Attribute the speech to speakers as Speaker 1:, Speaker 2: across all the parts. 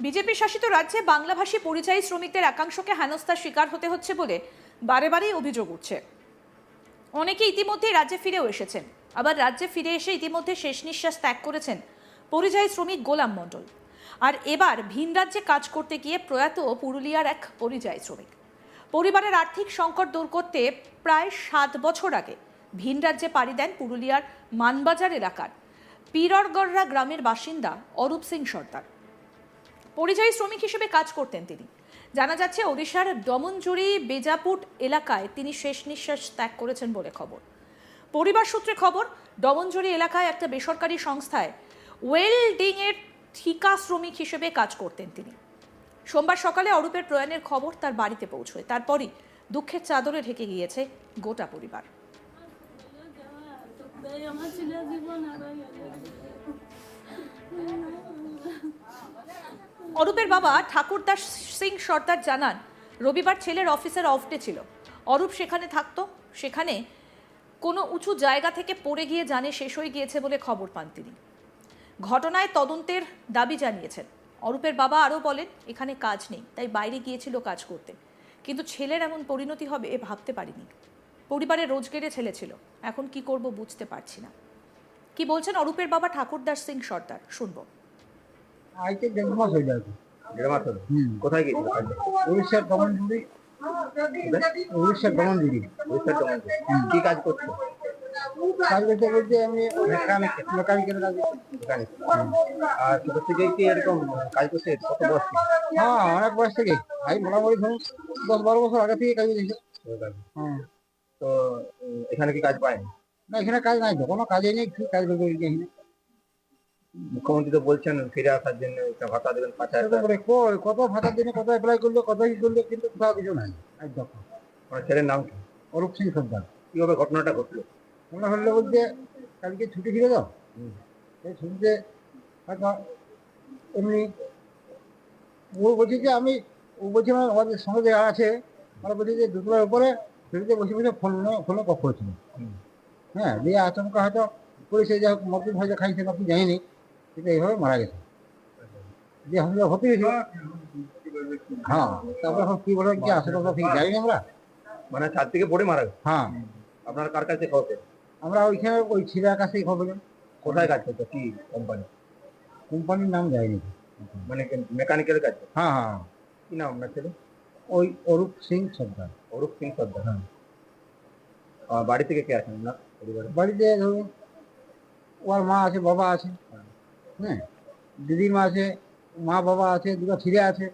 Speaker 1: BJP শাসিত রাজ্যে বাংলাভাষী পরিযায়ী শ্রমিকদের একাংশকে হেনস্থার শিকার হতে হচ্ছে বলে বারে বারেই অভিযোগ উঠছে। অনেকে ইতিমধ্যে রাজ্যে ফিরেও এসেছেন। আবার রাজ্যে ফিরে এসে ইতিমধ্যে শেষ নিঃশ্বাস ত্যাগ করেছেন পরিযায়ী শ্রমিক গোলাম মণ্ডল। আর এবার ভিন রাজ্যে কাজ করতে গিয়ে প্রয়াত পুরুলিয়ার এক পরিযায়ী শ্রমিক। পরিবারের আর্থিক সংকট দূর করতে প্রায় সাত বছর আগে ভিন রাজ্যে পাড়ি দেন পুরুলিয়ার মানবাজার এলাকার পিররগড়রা গ্রামের বাসিন্দা অরূপ সিং সর্দার। পরিযায়ী শ্রমিক হিসেবে কাজ করতেন তিনি। জানা যাচ্ছে, ওড়িশার ডমনজুরি বেজাপুট এলাকায় তিনি শেষ নিঃশ্বাস ত্যাগ করেছেন বলে খবর। পরিবার সূত্রে খবর ডমনজুরি এলাকায় একটা বেসরকারি সংস্থায় ওয়েল্ডিং এর ঠিকা শ্রমিক হিসেবে কাজ করতেন তিনি। সোমবার সকালে অরূপের প্রয়াণের খবর তার বাড়িতে পৌঁছয়। তারপরই দুঃখের চাদরে ঢেকে গিয়েছে গোটা পরিবার।
Speaker 2: আমার জীবন
Speaker 1: অরূপের বাবা ঠাকুরদাস সিং সর্দার জানান, রবিবার ছেলের অফিসের অফ ডে ছিল। অরূপ সেখানে থাকতো, সেখানে কোনো উঁচু জায়গা থেকে পড়ে গিয়ে জানে শেষ হয়ে গিয়েছে বলে খবর পান তিনি। ঘটনায় তদন্তের দাবি জানিয়েছেন। অরূপের বাবা আরও বলেন, এখানে কাজ নেই, তাই বাইরে গিয়েছিল কাজ করতে। কিন্তু ছেলের এমন পরিণতি হবে এ ভাবতে পারিনি। পরিবারে রোজগেরে ছেলে ছিল, এখন কি করব বুঝতে পারছি না। কি বলছেন অরূপের বাবা ঠাকুরদাস সিং সর্দার? শুনব।
Speaker 3: আইতে দেড় মাস হয়ে যাবে
Speaker 4: দেড় মাস
Speaker 3: হুম।
Speaker 4: কোথায় কাজে?
Speaker 3: উড়িষ্যার দমনজুড়ি উড়িষ্যার
Speaker 4: উড়িষ্যার দমনতে। কি কাজ করছ?
Speaker 3: কাজ করতে বলতে আমি মেকানিক মেকানিকের কাজ।
Speaker 4: আর ছোট কি এরকম কাজ করছে? কত বয়স?
Speaker 3: হ্যাঁ অনেক বয়স থেকে আমি মোটামুটি ধরুন দশ বারো বছর আগে থেকে কাজ করছি। হ্যাঁ
Speaker 4: তো এখানে কি কাজ পায়নি
Speaker 3: না এখানে কাজ নাই তো। কোনো কাজই নেই। কি কাজ করতে গেছি এখানে।
Speaker 4: মুখ্যমন্ত্রী তো বলছেন ফিরে আসার জন্য ভাতা দেবেন পাঁচ হাজার
Speaker 3: কত ভাতার দিনে কত অ্যাপ্লাই করল কত কি করল কিন্তু কোথাও কিছু নাই। একদম
Speaker 4: আমার ছেলের নাম কি?
Speaker 3: অরূপ সিং সর্দার।
Speaker 4: কীভাবে ঘটনাটা ঘটলো?
Speaker 3: মনে হলো বলতে কালকে ছুটি ছিল তো? এই ছুটিতে হয়তো এমনি ও বলছে যে আমি ও বলছে আমার আমাদের সঙ্গে যারা আছে ওরা বলছে যে দুপুরের উপরে ছুটিতে বসে বসে ফোন ফোনে কথা হচ্ছিল হ্যাঁ দিয়ে আচমকা হয়তো পুলিশে যা হোক মরদিন হয়তো খাইছে আপনি জানিনি কিন্তু এইভাবে মারা গেছে। যে আমরা হতে গেছিল হ্যাঁ তারপরে এখন কি বলে কি আমরা ঠিক জানি আমরা।
Speaker 4: মানে ছাদ থেকে পড়ে মারা গেছে?
Speaker 3: হ্যাঁ।
Speaker 4: আপনার কার কাছে খবর পেলেন?
Speaker 3: আমরা ওইখানে ওই ছেলের কাছেই খবর পেলাম।
Speaker 4: কোথায় কাজ করতো? কি কোম্পানি
Speaker 3: কোম্পানির নাম যায়নি
Speaker 4: মানে মেকানিক্যাল কাজ
Speaker 3: হ্যাঁ হ্যাঁ।
Speaker 4: কি নাম আপনার ছেলে?
Speaker 3: ওই অরূপ সিং সর্দার।
Speaker 4: অরূপ সিং সর্দার।
Speaker 3: হ্যাঁ।
Speaker 4: বাড়ি থেকে কে আছেন আপনার পরিবারে?
Speaker 3: বাড়িতে ধরুন ওর মা আছে বাবা আছে। হ্যাঁ দিদিমা আছে মা বাবা আছে দুটো ছেলে আছে।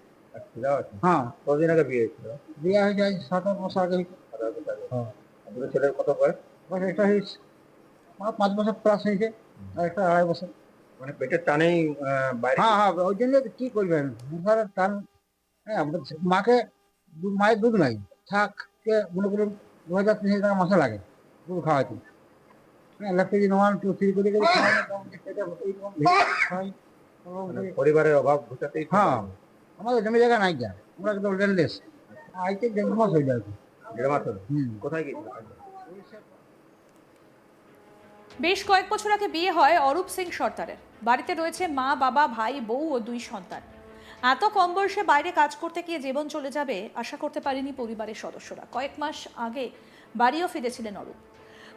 Speaker 3: হ্যাঁ।
Speaker 4: কতদিন আগে বিয়ে হয়েছিল?
Speaker 3: বিয়ে হয়েছে আজ সাত আট বছর আগে। হ্যাঁ।
Speaker 4: দুটো ছেলের কত বয়স?
Speaker 3: বাস একটা হয়েছে আমার পাঁচ বছর প্লাস হয়েছে আর একটা আড়াই বছর।
Speaker 4: মানে পেটের টানেই
Speaker 3: হ্যাঁ হ্যাঁ ওই জন্য কি করবেন? সংসারের টান হ্যাঁ মাকে দু- মায়ের দুধ নাই। থাককে মনে করুন দু হাজার তিন হাজার টাকা মাসে লাগে দুধ খাওয়াতে। হ্যাঁ টু থ্রি করে করে
Speaker 4: মানে পরিবারের অভাব ঘটাতেই
Speaker 3: হ্যাঁ আমাদের জমি জায়গা নাই যা। আমরা একদম আইতে দেড় মাস হয়ে যাবে।
Speaker 4: দেড় মাস কোথায় গেছিল
Speaker 1: বেশ কয়েক বছর আগে বিয়ে হয় অরূপ সিং সর্দারের। বাড়িতে রয়েছে মা বাবা ভাই বউ ও দুই সন্তান। এত কম বয়সে বাইরে কাজ করতে গিয়ে জীবন চলে যাবে আশা করতে পারেনি পরিবারের সদস্যরা। কয়েক মাস আগে বাড়িও ফিরেছিলেন অরূপ।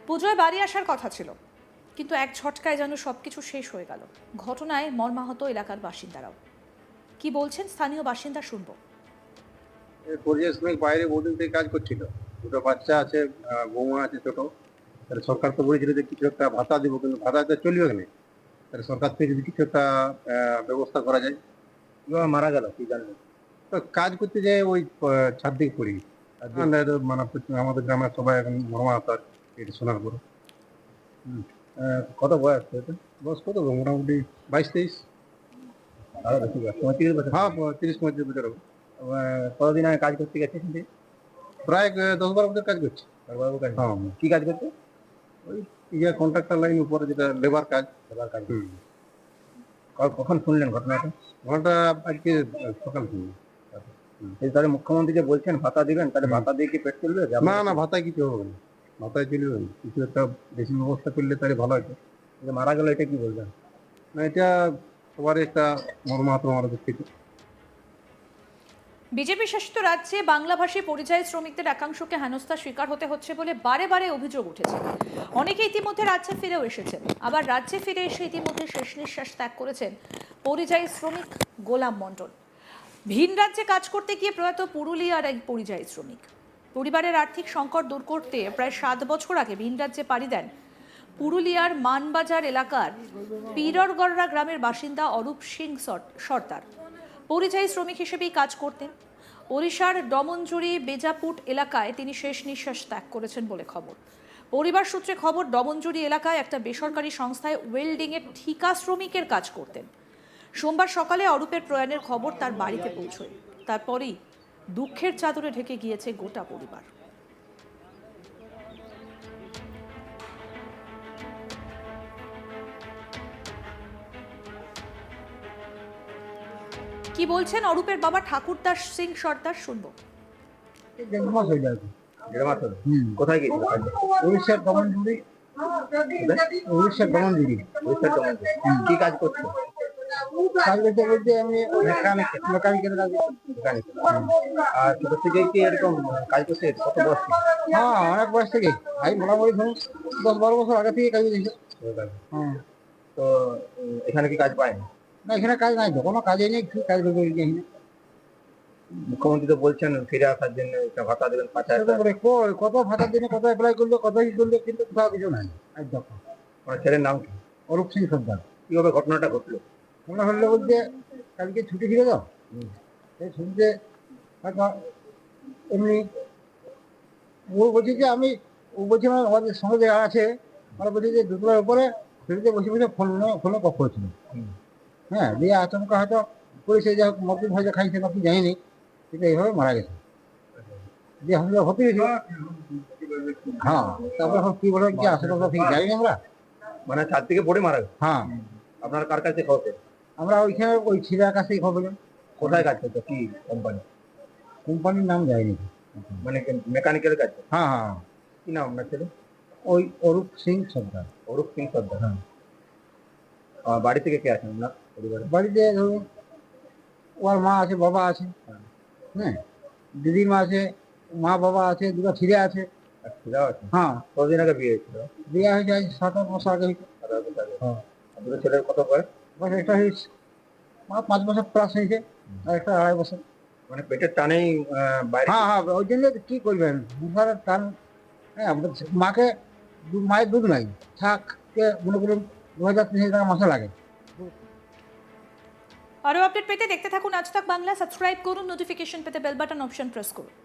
Speaker 1: পুজোয় বাড়ি আসার কথা ছিল কিন্তু এক ঝটকায় যেন সবকিছু শেষ হয়ে গেল। ঘটনায় মর্মাহত এলাকার বাসিন্দারাও। কি বলছেন স্থানীয় বাসিন্দা শুনব।
Speaker 5: পরিযায়ী শ্রমিক বাইরে বহুদিন থেকে কাজ করছিল। দুটো বাচ্চা আছে বৌমা আছে ছোট। তাহলে সরকার তো বলেছিল যে কিছু একটা ভাতা দিব কিন্তু ভাতা তো চলবে না তাহলে সরকার থেকে যদি কিছু একটা আহ, ব্যবস্থা করা যায়
Speaker 4: মারা গেল কি জানলেন
Speaker 5: তো কাজ করতে যায় ওই ছাদ দিকে পড়ি মানে আমাদের গ্রামের সবাই এখন মরমা তার এটা পর।
Speaker 4: আহ, কত বয়স হয়েছে
Speaker 5: বয়স কত মোটামুটি বাইশ তেইশ?
Speaker 4: আরও বেশি বয়স। পঁয়ত্রিশ বছর?
Speaker 5: হ্যাঁ তিরিশ পঁয়ত্রিশ বছর হবে।
Speaker 4: কতদিন আগে কাজ করতে গেছে
Speaker 5: প্রায় দশ বারো বছর কাজ করছে।
Speaker 4: বাবু কাজ
Speaker 5: হ্যাঁ।
Speaker 4: কি কাজ করতে
Speaker 5: ইয়ে কন্ট্রাক্টর লাইন উপরে যেটা লেবার কাজ।
Speaker 4: এবার কাজ। কখন শুনলেন ঘটনাটা?
Speaker 5: ঘণ্টা আজকে সকাল থেকে
Speaker 4: এই তাহলে মুখ্যমন্ত্রী যে বলছেন ভাতা দিবেন তাহলে ভাতা দিয়ে কি পেট চলবে?
Speaker 5: না না ভাতায় কিছু হবে না। ভাতায় চলবে কিছু একটা বেশি ব্যবস্থা করলে তাহলে ভালো হতো।
Speaker 4: যে মারা গেল এটা কি বলবেন?
Speaker 5: না, এটা সবার একটা মর্মাহত আমার দুঃখিত
Speaker 1: বিজেপি শাসিত রাজ্যে বাংলাভাষী পরিযায়ী শ্রমিকদের একাংশকে হেনস্থার শিকার হতে হচ্ছে বলে বারে বারে অভিযোগ উঠেছে। অনেকে ইতিমধ্যে রাজ্যে ফিরেও এসেছেন। আবার রাজ্যে ফিরে এসে ইতিমধ্যে শেষ নিঃশ্বাস ত্যাগ করেছেন পরিযায়ী শ্রমিক গোলাম মণ্ডল। ভিন রাজ্যে কাজ করতে গিয়ে প্রয়াত পুরুলিয়ার এক পরিযায়ী শ্রমিক। পরিবারের আর্থিক সংকট দূর করতে প্রায় সাত বছর আগে ভিন রাজ্যে পাড়ি দেন পুরুলিয়ার মানবাজার এলাকার পিররগড়রা গ্রামের বাসিন্দা অরূপ সিং সর- সর্দার। পরিযায়ী শ্রমিক হিসেবেই কাজ করতেন। ওড়িশার ডমনজুরি বেজাপুট এলাকায় তিনি শেষ নিঃশ্বাস ত্যাগ করেছেন বলে খবর। পরিবার সূত্রে খবর ডমনজুরি এলাকায় একটা বেসরকারি সংস্থায় ওয়েল্ডিংয়ের ঠিকা শ্রমিকের কাজ করতেন। সোমবার সকালে অরূপের প্রয়াণের খবর তার বাড়িতে পৌঁছয়। তারপরেই দুঃখের চাদরে ঢেকে গিয়েছে গোটা পরিবার। কি বলছেন অরূপের বাবা? ঠাকুরদাস সিং সর্দার শুনব।
Speaker 3: দেড় মাস হয়ে যায়
Speaker 4: দেড় মাস হলো কোথায়?
Speaker 3: উড়িষ্যার দমনজুড়ি উড়িষ্যার।
Speaker 4: কি কাজ করছ?
Speaker 3: কাজ করতে করতে আমি মেকানিক মেকানিকের কাজ
Speaker 4: মেকানিক। আর ছোট থেকে কি এরকম কাজ করছে কত বয়স থেকে?
Speaker 3: হ্যাঁ অনেক বয়স থেকে। আমি মোটামুটি ধরুন দশ বারো বছর আগে থেকে কাজ করছি হ্যাঁ।
Speaker 4: তো এখানে কি কাজ পায়?
Speaker 3: না এখানে কাজ নাই কোনো কাজে নেই কি কাজ করবে এখানে
Speaker 4: মুখ্যমন্ত্রী তো বলছেন ফিরে আসার জন্য একটা ভাতা দেবেন পাঁচ হাজার
Speaker 3: কত ভাতার দিনে কত অ্যাপ্লাই করল কত কি করল কিন্তু কোথাও কিছু নাই।
Speaker 4: আমার ছেলের নাম কি?
Speaker 3: অরূপ সিং সর্দার।
Speaker 4: কীভাবে ঘটনাটা ঘটলো?
Speaker 3: মনে হলো বলতে কালকে ছুটি ছিল তো? এই ছুটিতে এমনি। ও বলছে যে আমি ও বলছে আমার আমাদের সঙ্গে যে আছে মানে বলছে যে দুপুরের উপরে ছুটিতে বসে বসে ফোন ফোনে হচ্ছিল
Speaker 4: হুম।
Speaker 3: হ্যাঁ দিয়ে আচমকা হয়তো পুলিশে যা হোক মদ্য ভাজা খাইছে নাকি জানিনি কিন্তু এইভাবে মারা গেছে। দিয়ে হসপিটাল ভর্তি হয়েছিল হ্যাঁ তারপরে এখন কি বলে কি আশেপাশে ঠিক জানি আমরা।
Speaker 4: মানে ছাদ থেকে পড়ে মারা গেছে?
Speaker 3: হ্যাঁ।
Speaker 4: আপনার কার কাছে খবর?
Speaker 3: আমরা ওইখানে ওই ছেলের কাছেই খবর
Speaker 4: কোথায় কাজ করতো? কি কোম্পানি
Speaker 3: কোম্পানির নাম যায়নি
Speaker 4: মানে মেকানিক্যাল কাজ
Speaker 3: হ্যাঁ হ্যাঁ
Speaker 4: কি নাম আপনার ছেলে?
Speaker 3: ওই অরূপ সিং সর্দার।
Speaker 4: অরূপ সিং সর্দার।
Speaker 3: হ্যাঁ।
Speaker 4: বাড়ি থেকে কে আছেন আপনার পরিবারে
Speaker 3: বাড়িতে ধরুন ওর মা আছে বাবা আছে। হ্যাঁ। দিদির মা আছে মা বাবা আছে দুটো ছেলে আছে। হ্যাঁ।
Speaker 4: কতদিন আগে বিয়ে হয়েছিল?
Speaker 3: বিয়ে হয়েছে আজ সাত আট বছর আগে হয়েছে।
Speaker 4: আগে।
Speaker 3: হ্যাঁ।
Speaker 4: দুটো ছেলের কত বয়স?
Speaker 3: বছর একটা হয়েছে। পাঁচ বছর প্লাস হয়েছে আর একটা আড়াই বছর।
Speaker 4: মানে পেটের টানেই আহ,
Speaker 3: হ্যাঁ হ্যাঁ ওই জন্য কি করবেন? সংসারের টান হ্যাঁ আমাদের মাকে দু- মায়ের দুধ নাই। থাককে মনে করুন দু হাজার তিন হাজার টাকা মাসে লাগে।
Speaker 1: আরও আপডেট পেতে দেখতে থাকুন আজ তাক বাংলা। সাবস্ক্রাইব করুন নোটিফিকেশন পেতে বেল বাটন অপশন প্রেস করুন।